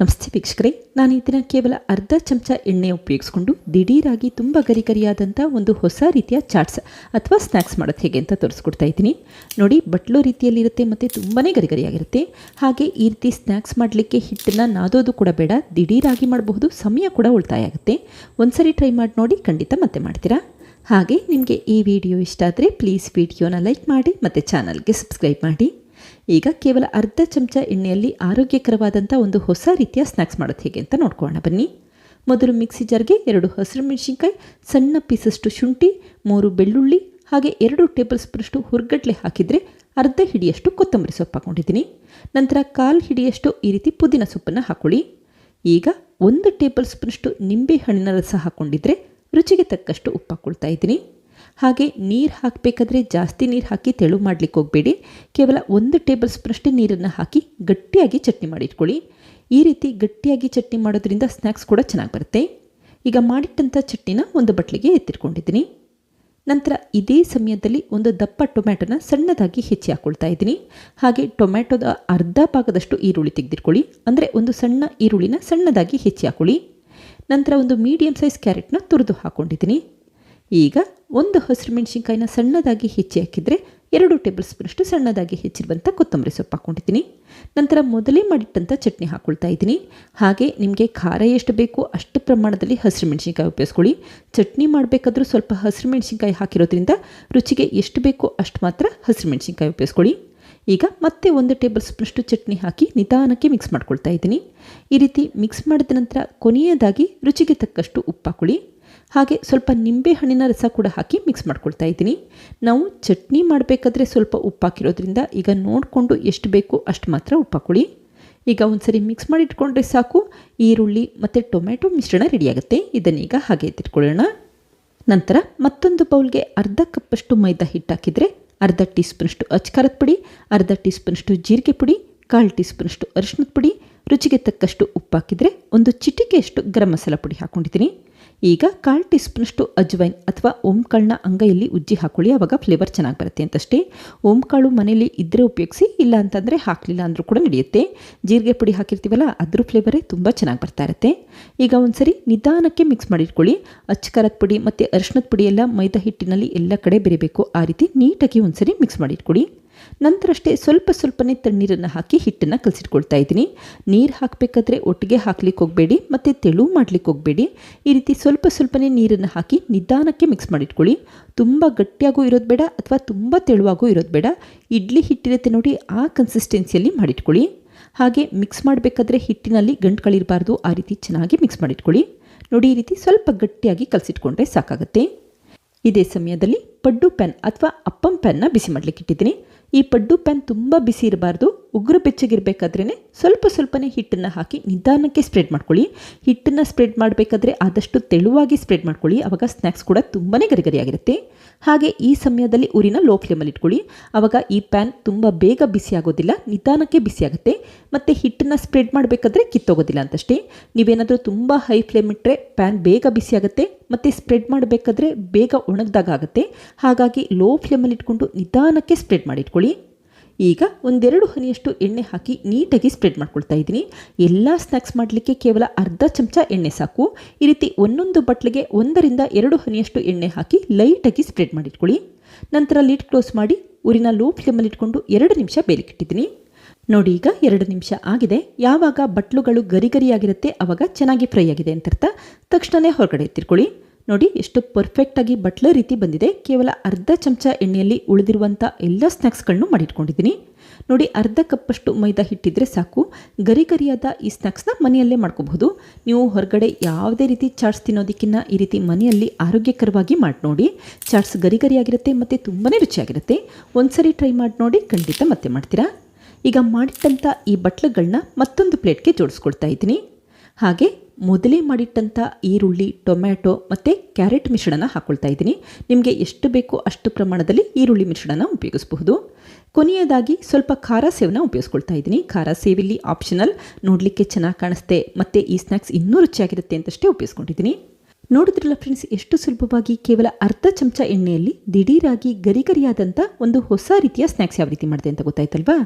ನಮಸ್ತೆ ವೀಕ್ಷಕರೇ, ನಾನು ಇದನ್ನು ದಿನ ಕೇವಲ ಅರ್ಧ ಚಮಚ ಎಣ್ಣೆ ಉಪಯೋಗಿಸ್ಕೊಂಡು ದಿಢೀರಾಗಿ ತುಂಬ ಗರಿಗರಿಯಾದಂಥ ಒಂದು ಹೊಸ ರೀತಿಯ ಚಾಟ್ಸ್ ಅಥವಾ ಸ್ನ್ಯಾಕ್ಸ್ ಮಾಡೋದು ಹೇಗೆ ಅಂತ ತೋರಿಸ್ಕೊಡ್ತಾ ಇದ್ದೀನಿ. ನೋಡಿ, ಬಟ್ಲು ರೀತಿಯಲ್ಲಿರುತ್ತೆ ಮತ್ತು ತುಂಬಾ ಗರಿಗರಿಯಾಗಿರುತ್ತೆ. ಹಾಗೆ ಈ ರೀತಿ ಸ್ನ್ಯಾಕ್ಸ್ ಮಾಡಲಿಕ್ಕೆ ಹಿಟ್ಟನ್ನು ನಾದೋದು ಕೂಡ ಬೇಡ, ದಿಢೀರಾಗಿ ಮಾಡಬಹುದು, ಸಮಯ ಕೂಡ ಉಳಿತಾಯ ಆಗುತ್ತೆ ಒಂದ್ಸರಿ ಟ್ರೈ ಮಾಡಿ ನೋಡಿ, ಖಂಡಿತ ಮತ್ತೆ ಮಾಡ್ತೀರಾ? ಹಾಗೆ ನಿಮಗೆ ಈ ವಿಡಿಯೋ ಇಷ್ಟ ಆದರೆ ಪ್ಲೀಸ್ ವಿಡಿಯೋನ ಲೈಕ್ ಮಾಡಿ ಮತ್ತು ಚಾನಲ್ಗೆ ಸಬ್ಸ್ಕ್ರೈಬ್ ಮಾಡಿ. ಈಗ ಕೇವಲ ಅರ್ಧ ಚಮಚ ಎಣ್ಣೆಯಲ್ಲಿ ಆರೋಗ್ಯಕರವಾದಂಥ ಒಂದು ಹೊಸ ರೀತಿಯ ಸ್ನ್ಯಾಕ್ಸ್ ಮಾಡೋದು ಹೇಗೆ ಅಂತ ನೋಡ್ಕೊಳ್ಳೋಣ. ಬನ್ನಿ. ಮೊದಲು ಮಿಕ್ಸಿ ಜಾರ್ಗೆ ಎರಡು ಹಸಿರು ಮೆಣಸಿನ್ಕಾಯಿ, ಸಣ್ಣ ಪೀಸಷ್ಟು ಶುಂಠಿ, ಮೂರು ಬೆಳ್ಳುಳ್ಳಿ, ಹಾಗೆ ಎರಡು ಟೇಬಲ್ ಸ್ಪೂನಷ್ಟು ಹುರ್ಗಡ್ಲೆ ಹಾಕಿದರೆ ಅರ್ಧ ಹಿಡಿಯಷ್ಟು ಕೊತ್ತಂಬರಿ ಸೊಪ್ಪು ಹಾಕ್ಕೊಂಡಿದ್ದೀನಿ. ನಂತರ ಕಾಲು ಹಿಡಿಯಷ್ಟು ಈ ರೀತಿ ಪುದೀನ ಸೊಪ್ಪನ್ನು ಹಾಕ್ಕೊಳ್ಳಿ ಈಗ ಒಂದು ಟೇಬಲ್ ಸ್ಪೂನಷ್ಟು ನಿಂಬೆ ಹಣ್ಣಿನ ರಸ ಹಾಕ್ಕೊಂಡಿದ್ರೆ ರುಚಿಗೆ ತಕ್ಕಷ್ಟು ಉಪ್ಪು ಹಾಕ್ಕೊಳ್ತಾ ಇದ್ದೀನಿ. ಹಾಗೆ ನೀರು ಹಾಕಬೇಕಾದ್ರೆ ಜಾಸ್ತಿ ನೀರು ಹಾಕಿ ತೆಳು ಮಾಡಲಿಕ್ಕೆ ಹೋಗಬೇಡಿ. ಕೇವಲ ಒಂದು ಟೇಬಲ್ ಸ್ಪೂನಷ್ಟೇ ನೀರನ್ನು ಹಾಕಿ ಗಟ್ಟಿಯಾಗಿ ಚಟ್ನಿ ಮಾಡಿಟ್ಕೊಳ್ಳಿ ಈ ರೀತಿ ಗಟ್ಟಿಯಾಗಿ ಚಟ್ನಿ ಮಾಡೋದ್ರಿಂದ ಸ್ನ್ಯಾಕ್ಸ್ ಕೂಡ ಚೆನ್ನಾಗಿ ಬರುತ್ತೆ. ಈಗ ಮಾಡಿಟ್ಟಂಥ ಚಟ್ನಿನ ಒಂದು ಬಟ್ಲಿಗೆ ಎತ್ತಿಟ್ಕೊಂಡಿದ್ದೀನಿ. ನಂತರ ಇದೇ ಸಮಯದಲ್ಲಿ ಒಂದು ದಪ್ಪ ಟೊಮ್ಯಾಟೊನ ಸಣ್ಣದಾಗಿ ಹೆಚ್ಚಿ ಹಾಕ್ಕೊಳ್ತಾ ಇದ್ದೀನಿ. ಹಾಗೆ ಟೊಮ್ಯಾಟೊದ ಅರ್ಧ ಭಾಗದಷ್ಟು ಈರುಳ್ಳಿ ತೆಗೆದಿಟ್ಕೊಳ್ಳಿ. ಅಂದರೆ ಒಂದು ಸಣ್ಣ ಈರುಳ್ಳಿನ ಸಣ್ಣದಾಗಿ ಹೆಚ್ಚಿ ಹಾಕ್ಕೊಳ್ಳಿ ನಂತರ ಒಂದು ಮೀಡಿಯಮ್ ಸೈಜ್ ಕ್ಯಾರೆಟ್ನ ತುರಿದು ಹಾಕ್ಕೊಂಡಿದ್ದೀನಿ ಈಗ ಒಂದು ಹಸಿರು ಮೆಣಸಿನ್ಕಾಯಿನ ಸಣ್ಣದಾಗಿ ಹೆಚ್ಚಿ ಹಾಕಿದರೆ ಎರಡು ಟೇಬಲ್ ಸ್ಪೂನಷ್ಟು ಸಣ್ಣದಾಗಿ ಹೆಚ್ಚಿರುವಂಥ ಕೊತ್ತಂಬರಿ ಸೊಪ್ಪು ಹಾಕ್ಕೊಂಡಿದ್ದೀನಿ. ನಂತರ ಮೊದಲೇ ಮಾಡಿಟ್ಟಂಥ ಚಟ್ನಿ ಹಾಕ್ಕೊಳ್ತಾ ಇದ್ದೀನಿ. ಹಾಗೆ ನಿಮಗೆ ಖಾರ ಎಷ್ಟು ಬೇಕು ಅಷ್ಟು ಪ್ರಮಾಣದಲ್ಲಿ ಹಸಿರು ಮೆಣಸಿನಕಾಯಿ ಉಪಯೋಗಿಸ್ಕೊಳ್ಳಿ. ಚಟ್ನಿ ಮಾಡಬೇಕಾದ್ರೂ ಸ್ವಲ್ಪ ಹಸಿರು ಮೆಣಸಿನ್ಕಾಯಿ ಹಾಕಿರೋದ್ರಿಂದ ರುಚಿಗೆ ಎಷ್ಟು ಬೇಕೋ ಅಷ್ಟು ಮಾತ್ರ ಹಸಿರು ಮೆಣಸಿನ್ಕಾಯಿ ಉಪಯೋಗಿಸ್ಕೊಳ್ಳಿ. ಈಗ ಮತ್ತೆ ಒಂದು ಟೇಬಲ್ ಸ್ಪೂನಷ್ಟು ಚಟ್ನಿ ಹಾಕಿ ನಿಧಾನಕ್ಕೆ ಮಿಕ್ಸ್ ಮಾಡ್ಕೊಳ್ತಾ ಇದ್ದೀನಿ. ಈ ರೀತಿ ಮಿಕ್ಸ್ ಮಾಡಿದ ನಂತರ ಕೊನೆಯದಾಗಿ ರುಚಿಗೆ ತಕ್ಕಷ್ಟು ಉಪ್ಪು ಹಾಕೊಳ್ಳಿ ಹಾಗೆ ಸ್ವಲ್ಪ ನಿಂಬೆ ಹಣ್ಣಿನ ರಸ ಕೂಡ ಹಾಕಿ ಮಿಕ್ಸ್ ಮಾಡ್ಕೊಳ್ತಾ ಇದ್ದೀನಿ. ನಾವು ಚಟ್ನಿ ಮಾಡಬೇಕಾದ್ರೆ ಸ್ವಲ್ಪ ಉಪ್ಪು ಹಾಕಿರೋದ್ರಿಂದ ಈಗ ನೋಡಿಕೊಂಡು ಎಷ್ಟು ಬೇಕು ಅಷ್ಟು ಮಾತ್ರ ಉಪ್ಪು ಹಾಕೊಳ್ಳಿ ಈಗ ಒಂದ್ಸರಿ ಮಿಕ್ಸ್ ಮಾಡಿ ಇಟ್ಕೊಂಡ್ರೆ ಸಾಕು. ಈರುಳ್ಳಿ ಮತ್ತು ಟೊಮೆಟೊ ಮಿಶ್ರಣ ರೆಡಿಯಾಗುತ್ತೆ ಇದನ್ನೀಗ ಹಾಗೆ ಎತ್ತಿಟ್ಕೊಳ್ಳೋಣ. ನಂತರ ಮತ್ತೊಂದು ಬೌಲ್ಗೆ ಅರ್ಧ ಕಪ್ಪಷ್ಟು ಮೈದಾ ಹಿಟ್ಟು ಹಾಕಿದರೆ ಅರ್ಧ ಟೀ ಸ್ಪೂನಷ್ಟು ಅಚ್ಕಾರದ ಪುಡಿ, ಅರ್ಧ ಟೀ ಸ್ಪೂನಷ್ಟು ಜೀರಿಗೆ ಪುಡಿ, ಕಾಲು ಟೀ ಸ್ಪೂನಷ್ಟು ಅರಿಶಿನದ ಪುಡಿ, ರುಚಿಗೆ ತಕ್ಕಷ್ಟು ಉಪ್ಪು ಹಾಕಿದರೆ ಒಂದು ಚಿಟಿಕೆಯಷ್ಟು ಗರಂ ಮಸಾಲ ಪುಡಿ ಹಾಕ್ಕೊಂಡಿದ್ದೀನಿ ಈಗ ಕಾಲು ಟೀ ಸ್ಪೂನಷ್ಟು ಅಜ್ವೈನ್ ಅಥವಾ ಓಂಕಾಳನ್ನ ಅಂಗೈಯಲ್ಲಿ ಉಜ್ಜಿ ಹಾಕೊಳ್ಳಿ ಆವಾಗ ಫ್ಲೇವರ್ ಚೆನ್ನಾಗಿ ಬರುತ್ತೆ ಅಂತಷ್ಟೇ. ಓಂಕಾಳು ಮನೆಯಲ್ಲಿ ಇದ್ದರೆ ಉಪಯೋಗಿಸಿ, ಇಲ್ಲ ಅಂತಂದರೆ ಹಾಕಲಿಲ್ಲ ಅಂದರೂ ಕೂಡ ನಡೆಯುತ್ತೆ. ಜೀರಿಗೆ ಪುಡಿ ಹಾಕಿರ್ತೀವಲ್ಲ, ಅದ್ರ ಫ್ಲೇವರೇ ತುಂಬ ಚೆನ್ನಾಗಿ ಬರ್ತಾ ಇರುತ್ತೆ. ಈಗ ಒಂದ್ಸರಿ ನಿಧಾನಕ್ಕೆ ಮಿಕ್ಸ್ ಮಾಡಿಟ್ಕೊಳ್ಳಿ. ಅಚ್ಚಕಾರದ ಪುಡಿ ಮತ್ತು ಅರಿಶಿನದ ಪುಡಿ ಎಲ್ಲ ಮೈದಾ ಹಿಟ್ಟಿನಲ್ಲಿ ಎಲ್ಲ ಕಡೆ ಬೆರಿಬೇಕು. ಆ ರೀತಿ ನೀಟಾಗಿ ಒಂದ್ಸರಿ ಮಿಕ್ಸ್ ಮಾಡಿಟ್ಕೊಳ್ಳಿ. ನಂತರಷ್ಟೇ ಸ್ವಲ್ಪ ಸ್ವಲ್ಪನೇ ತಣ್ಣೀರನ್ನು ಹಾಕಿ ಹಿಟ್ಟನ್ನು ಕಲಸಿಟ್ಕೊಳ್ತಾ ಇದ್ದೀನಿ. ನೀರು ಹಾಕಬೇಕಾದ್ರೆ ಒಟ್ಟಿಗೆ ಹಾಕ್ಲಿಕ್ಕೆ ಹೋಗಬೇಡಿ, ಮತ್ತು ತೆಳು ಮಾಡ್ಲಿಕ್ಕೆ ಹೋಗಬೇಡಿ. ಈ ರೀತಿ ಸ್ವಲ್ಪ ಸ್ವಲ್ಪನೇ ನೀರನ್ನು ಹಾಕಿ ನಿಧಾನಕ್ಕೆ ಮಿಕ್ಸ್ ಮಾಡಿಟ್ಕೊಳ್ಳಿ. ತುಂಬ ಗಟ್ಟಿಯಾಗೂ ಇರೋದು ಬೇಡ ಅಥವಾ ತುಂಬ ತೆಳುವಾಗೂ ಇರೋದು ಬೇಡ. ಇಡ್ಲಿ ಹಿಟ್ಟಿರುತ್ತೆ ನೋಡಿ, ಆ ಕನ್ಸಿಸ್ಟೆನ್ಸಿಯಲ್ಲಿ ಮಾಡಿಟ್ಕೊಳ್ಳಿ. ಹಾಗೆ ಮಿಕ್ಸ್ ಮಾಡಬೇಕಾದ್ರೆ ಹಿಟ್ಟಿನಲ್ಲಿ ಗಂಟುಗಳಿರಬಾರ್ದು ಆ ರೀತಿ ಚೆನ್ನಾಗಿ ಮಿಕ್ಸ್ ಮಾಡಿಟ್ಕೊಳ್ಳಿ. ನೋಡಿ, ಈ ರೀತಿ ಸ್ವಲ್ಪ ಗಟ್ಟಿಯಾಗಿ ಕಲಸಿಟ್ಕೊಂಡ್ರೆ ಸಾಕಾಗುತ್ತೆ. ಇದೇ ಸಮಯದಲ್ಲಿ ಪಡ್ಡು ಪ್ಯಾನ್ ಅಥವಾ ಅಪ್ಪಂ ಪ್ಯಾನ್ನ ಬಿಸಿ ಮಾಡಲಿಕ್ಕೆ ಇಟ್ಟಿದ್ದೀನಿ. ಈ ಪಡ್ಡು ಪ್ಯಾನ್ ತುಂಬ ಬಿಸಿ ಇರಬಾರ್ದು. ಉಗುರು ಬೆಚ್ಚಗಿರಬೇಕಾದ್ರೇ ಸ್ವಲ್ಪ ಸ್ವಲ್ಪನೇ ಹಿಟ್ಟನ್ನು ಹಾಕಿ ನಿಧಾನಕ್ಕೆ ಸ್ಪ್ರೆಡ್ ಮಾಡ್ಕೊಳ್ಳಿ. ಹಿಟ್ಟನ್ನು ಸ್ಪ್ರೆಡ್ ಮಾಡಬೇಕಾದ್ರೆ ಆದಷ್ಟು ತೆಳುವಾಗಿ ಸ್ಪ್ರೆಡ್ ಮಾಡ್ಕೊಳ್ಳಿ. ಆವಾಗ ಸ್ನ್ಯಾಕ್ಸ್ ಕೂಡ ತುಂಬಾ ಗರಿಗರಿಯಾಗಿರುತ್ತೆ. ಹಾಗೆ ಈ ಸಮಯದಲ್ಲಿ ಉರಿನ ಲೋ ಫ್ಲೇಮಲ್ಲಿ ಇಟ್ಕೊಳ್ಳಿ. ಆವಾಗ ಈ ಪ್ಯಾನ್ ತುಂಬ ಬೇಗ ಬಿಸಿ ಆಗೋದಿಲ್ಲ, ನಿಧಾನಕ್ಕೆ ಬಿಸಿ ಆಗುತ್ತೆ. ಮತ್ತು ಹಿಟ್ಟನ್ನು ಸ್ಪ್ರೆಡ್ ಮಾಡಬೇಕಾದ್ರೆ ಕಿತ್ತೋಗೋದಿಲ್ಲ ಅಂತಷ್ಟೇ. ನೀವೇನಾದರೂ ತುಂಬ ಹೈ ಫ್ಲೇಮ್ ಇಟ್ಟರೆ ಪ್ಯಾನ್ ಬೇಗ ಬಿಸಿ ಆಗುತ್ತೆ. ಮತ್ತು ಸ್ಪ್ರೆಡ್ ಮಾಡಬೇಕಾದ್ರೆ ಬೇಗ ಒಣಗ್ದಾಗ ಆಗುತ್ತೆ ಹಾಗಾಗಿ ಲೋ ಫ್ಲೇಮಲ್ಲಿ ಇಟ್ಕೊಂಡು ನಿಧಾನಕ್ಕೆ ಸ್ಪ್ರೆಡ್ ಮಾಡಿಟ್ಕೊಳ್ಳಿ ಈಗ ಒಂದೆರಡು ಹನಿಯಷ್ಟು ಎಣ್ಣೆ ಹಾಕಿ ನೀಟಾಗಿ ಸ್ಪ್ರೆಡ್ ಮಾಡ್ಕೊಳ್ತಾ ಇದ್ದೀನಿ. ಎಲ್ಲ ಸ್ನ್ಯಾಕ್ಸ್ ಮಾಡಲಿಕ್ಕೆ ಕೇವಲ ಅರ್ಧ ಚಮಚ ಎಣ್ಣೆ ಸಾಕು. ಈ ರೀತಿ ಒಂದೊಂದು ಬಟ್ಲಿಗೆ ಒಂದರಿಂದ ಎರಡು ಹನಿಯಷ್ಟು ಎಣ್ಣೆ ಹಾಕಿ ಲೈಟಾಗಿ ಸ್ಪ್ರೆಡ್ ಮಾಡಿಟ್ಕೊಳ್ಳಿ ನಂತರ ಲಿಡ್ ಕ್ಲೋಸ್ ಮಾಡಿ ಊರಿನ ಲೋ ಫ್ಲೇಮಲ್ಲಿ ಇಟ್ಕೊಂಡು ಎರಡು ನಿಮಿಷ ಬೇಲಿಕ್ಕಿಟ್ಟಿದ್ದೀನಿ ನೋಡಿ ಈಗ ಎರಡು ನಿಮಿಷ ಆಗಿದೆ. ಯಾವಾಗ ಬಟ್ಲುಗಳು ಗರಿಗರಿಯಾಗಿರುತ್ತೆ ಆವಾಗ ಚೆನ್ನಾಗಿ ಫ್ರೈ ಆಗಿದೆ ಅಂತ ಅರ್ಥ ತಕ್ಷಣವೇ ಹೊರಗಡೆ ಎತ್ತಿರ್ಕೊಳ್ಳಿ ನೋಡಿ, ಎಷ್ಟು ಪರ್ಫೆಕ್ಟಾಗಿ ಬಟ್ಲ ರೀತಿ ಬಂದಿದೆ. ಕೇವಲ ಅರ್ಧ ಚಮಚ ಎಣ್ಣೆಯಲ್ಲಿ ಉಳಿದಿರುವಂಥ ಎಲ್ಲ ಸ್ನ್ಯಾಕ್ಸ್ಗಳನ್ನು ಮಾಡಿಟ್ಕೊಂಡಿದ್ದೀನಿ. ನೋಡಿ, ಅರ್ಧ ಕಪ್ಪಷ್ಟು ಮೈದಾ ಹಿಟ್ಟಿದ್ರೆ ಸಾಕು. ಗರಿ ಗರಿಯಾದ ಈ ಸ್ನ್ಯಾಕ್ಸ್ನ ಮನೆಯಲ್ಲೇ ಮಾಡ್ಕೋಬಹುದು. ನೀವು ಹೊರಗಡೆ ಯಾವುದೇ ರೀತಿ ಚಾಟ್ಸ್ ತಿನ್ನೋದಕ್ಕಿಂತ ಈ ರೀತಿ ಮನೆಯಲ್ಲಿ ಆರೋಗ್ಯಕರವಾಗಿ ಮಾಡಿ ನೋಡಿ. ಚಾಟ್ಸ್ ಗರಿ ಗರಿಯಾಗಿರುತ್ತೆ ಮತ್ತು ತುಂಬಾ ರುಚಿಯಾಗಿರುತ್ತೆ. ಒಂದ್ಸರಿ ಟ್ರೈ ಮಾಡಿ ನೋಡಿ, ಖಂಡಿತ ಮತ್ತೆ ಮಾಡ್ತೀರಾ? ಈಗ ಮಾಡಿಟ್ಟಂಥ ಈ ಬಟ್ಲುಗಳನ್ನ ಮತ್ತೊಂದು ಪ್ಲೇಟ್ಗೆ ಜೋಡಿಸ್ಕೊಳ್ತಾ ಇದ್ದೀನಿ. ಹಾಗೆ ಮೊದಲೇ ಮಾಡಿಟ್ಟಂಥ ಈರುಳ್ಳಿ, ಟೊಮ್ಯಾಟೊ ಮತ್ತು ಕ್ಯಾರೆಟ್ ಮಿಶ್ರಣ ಹಾಕ್ಕೊಳ್ತಾ ಇದ್ದೀನಿ. ನಿಮಗೆ ಎಷ್ಟು ಬೇಕೋ ಅಷ್ಟು ಪ್ರಮಾಣದಲ್ಲಿ ಈರುಳ್ಳಿ ಮಿಶ್ರಣ ಉಪಯೋಗಿಸಬಹುದು. ಕೊನೆಯದಾಗಿ ಸ್ವಲ್ಪ ಖಾರ ಸೇವನ ಉಪಯೋಗಿಸ್ಕೊಳ್ತಾ ಇದ್ದೀನಿ. ಖಾರ ಸೇವಿಲ್ಲಿ ಆಪ್ಷನಲ್ ನೋಡಲಿಕ್ಕೆ ಚೆನ್ನಾಗಿ ಕಾಣಿಸುತ್ತೆ ಮತ್ತು ಈ ಸ್ನ್ಯಾಕ್ಸ್ ಇನ್ನೂ ರುಚಿಯಾಗಿರುತ್ತೆ ಅಂತಷ್ಟೇ ಉಪಯೋಗಿಸ್ಕೊಂಡಿದ್ದೀನಿ. ನೋಡಿದ್ರಲ್ಲ ಫ್ರೆಂಡ್ಸ್ ಎಷ್ಟು ಸುಲಭವಾಗಿ ಕೇವಲ ಅರ್ಧ ಚಮಚ ಎಣ್ಣೆಯಲ್ಲಿ ದಿಢೀರಾಗಿ ಗರಿಗರಿಯಾದಂಥ ಒಂದು ಹೊಸ ರೀತಿಯ ಸ್ನ್ಯಾಕ್ಸ್ ಯಾವ ರೀತಿ ಮಾಡಿದೆ ಅಂತ ಗೊತ್ತಾಯ್ತಲ್ವಾ?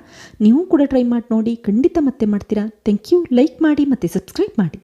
ನೀವು ಕೂಡ ಟ್ರೈ ಮಾಡಿ ನೋಡಿ, ಖಂಡಿತ ಮತ್ತೆ ಮಾಡ್ತೀರಾ. ಥ್ಯಾಂಕ್ ಯು ಲೈಕ್ ಮಾಡಿ ಮತ್ತು ಸಬ್ಸ್ಕ್ರೈಬ್ ಮಾಡಿ.